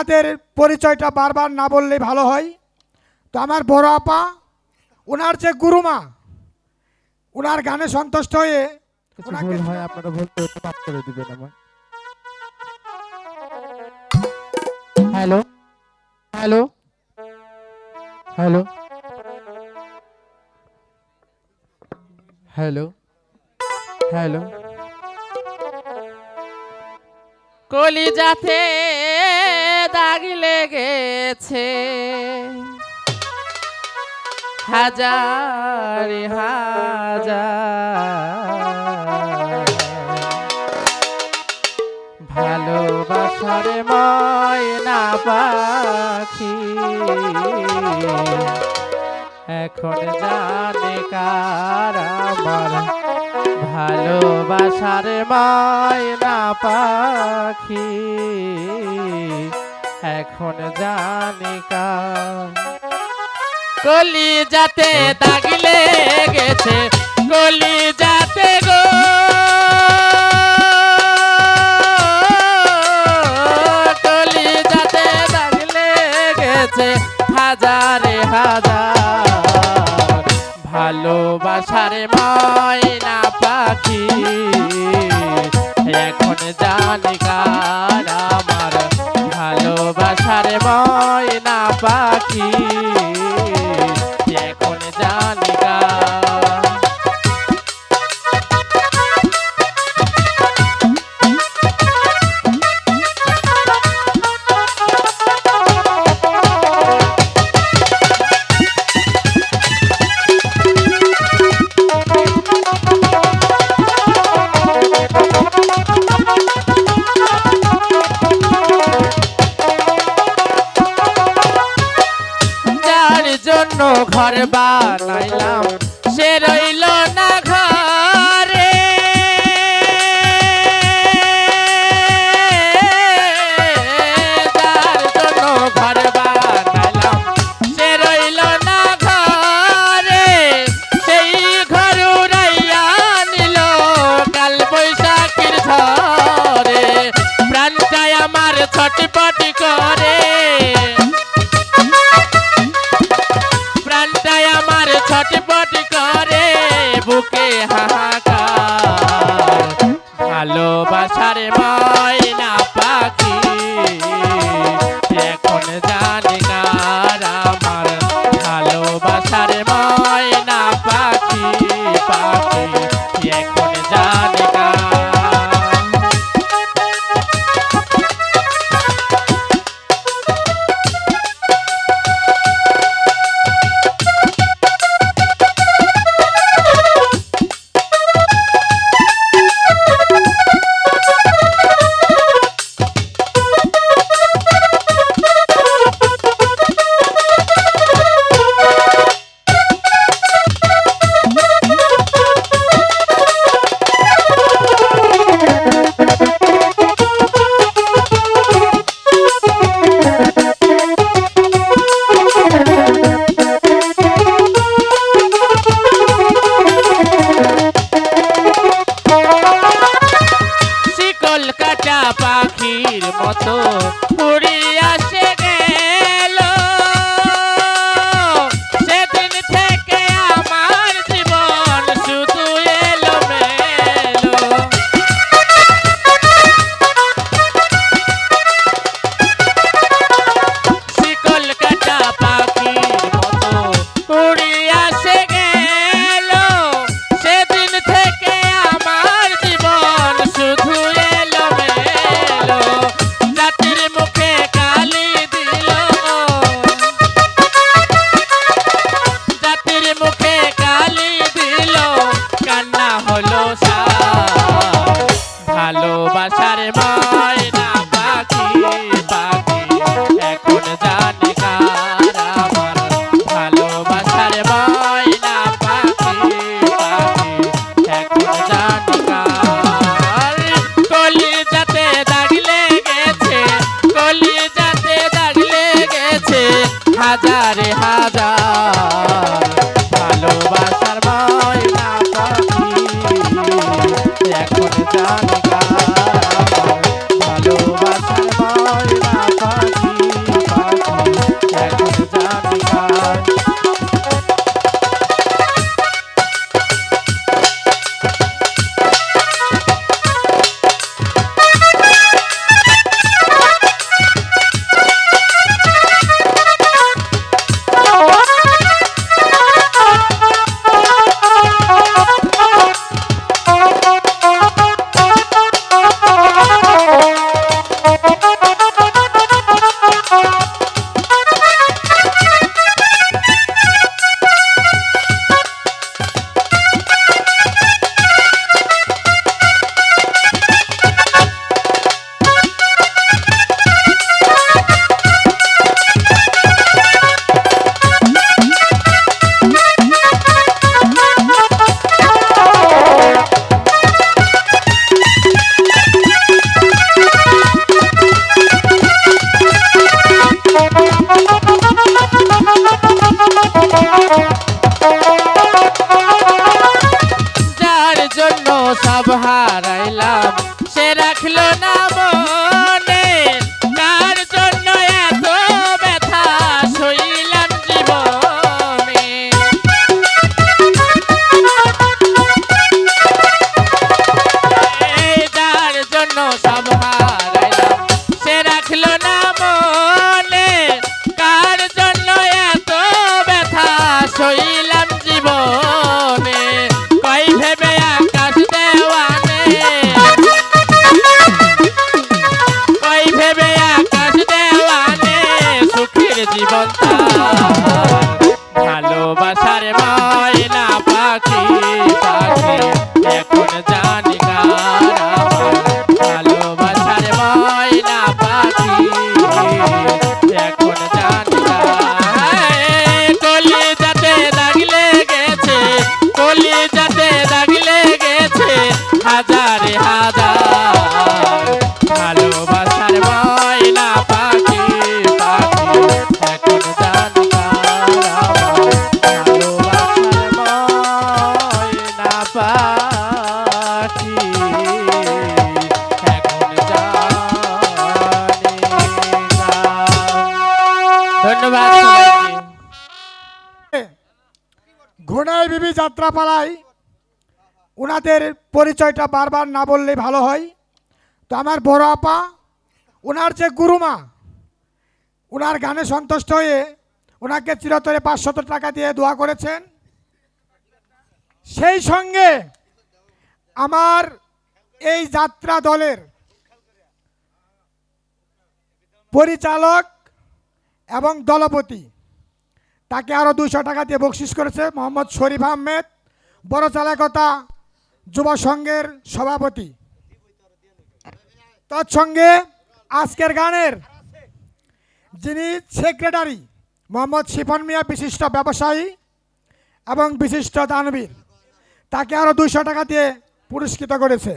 ওনাদের পরিচয়টা বারবার না বললে ভালো হয়। তো আমার বড় আপা ওনার যে গুরুমা ওনার গানে সন্তুষ্ট হয়ে ভুল হয় আপনারা ভুল মাফ করে দিবেন আমার hello? Hello? Hello? Hello? Hello? কলিজাতে দাগ লেগেছে। হাজার হাজার। ভালোবাসার ময়না পাখি। এখন জানে কার আমার ভালোবাসার ময়না পাখি। এখন জানি কলি যাতে তাগিলে গেছে কলি যাতে গো। ময়না পাখি। জন্য ঘর বানাইলাম। সে রইল না ছটপট করে বুকে হাহাকার ভালোবাসার ময়না পাখি এখন জানি না আমার ভালোবাসার ময়না কত animal. সইলাম জীবনে, কই ভেবে আকাশ দেওয়ানে কই ভেবে আকাশ দেওয়ানে সুখের জীবন। ভালোবাসার ময়না পাখি পাখি ঘোড়ায় বিবি যাত্রাপালায় ওনাদের পরিচয়টা বারবার না বললেই ভালো হয়। তো আমার বড় আপা ওনার যে গুরুমা ওনার গানে সন্তুষ্ট হয়ে ওনাকে চিরতরে পাঁচশত টাকা দিয়ে দোয়া করেছেন। সেই সঙ্গে আমার এই যাত্রা দলের পরিচালক এবং দলপতি, তাকে আরও দুশো টাকা দিয়ে বকশিস করেছে মোহাম্মদ শরীফ আহমেদ, বড় চালাকতা যুব সংঘের সভাপতি। তৎসঙ্গে আজকের গানের যিনি সেক্রেটারি, মোহাম্মদ শিফন মিয়া, বিশিষ্ট ব্যবসায়ী এবং বিশিষ্ট দানবীর। তাকে আরও দুইশো টাকা দিয়ে পুরস্কৃত করেছে।